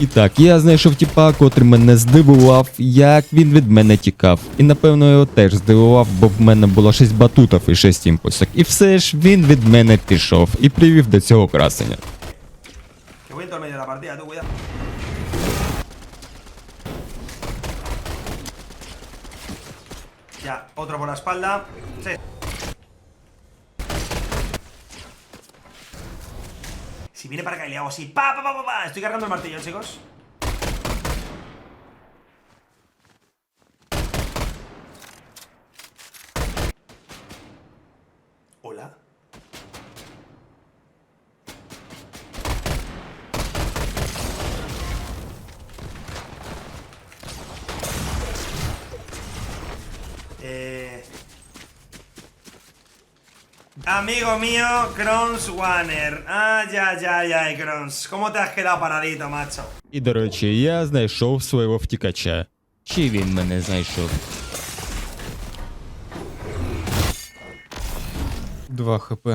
І так, я знайшов тіпа, котрий мене здивував, як він від мене тікав. І напевно його теж здивував, бо в мене було 6 батутів і 6 імпульсок. І все ж він від мене пішов і привів до цього красення. Ya, otro por la espalda. Sí. Si viene para acá y le hago así, pa, pa, pa, pa, pa. Estoy cargando el martillo, chicos. Hola. Eh... Amigo mío, Krons Warner. Ah, ya, ya, ya, Krons. ¿Cómo te has quedado paradito, macho? І до речі, я знайшов свого втікача. Чи він мене знайшов? 2 хп.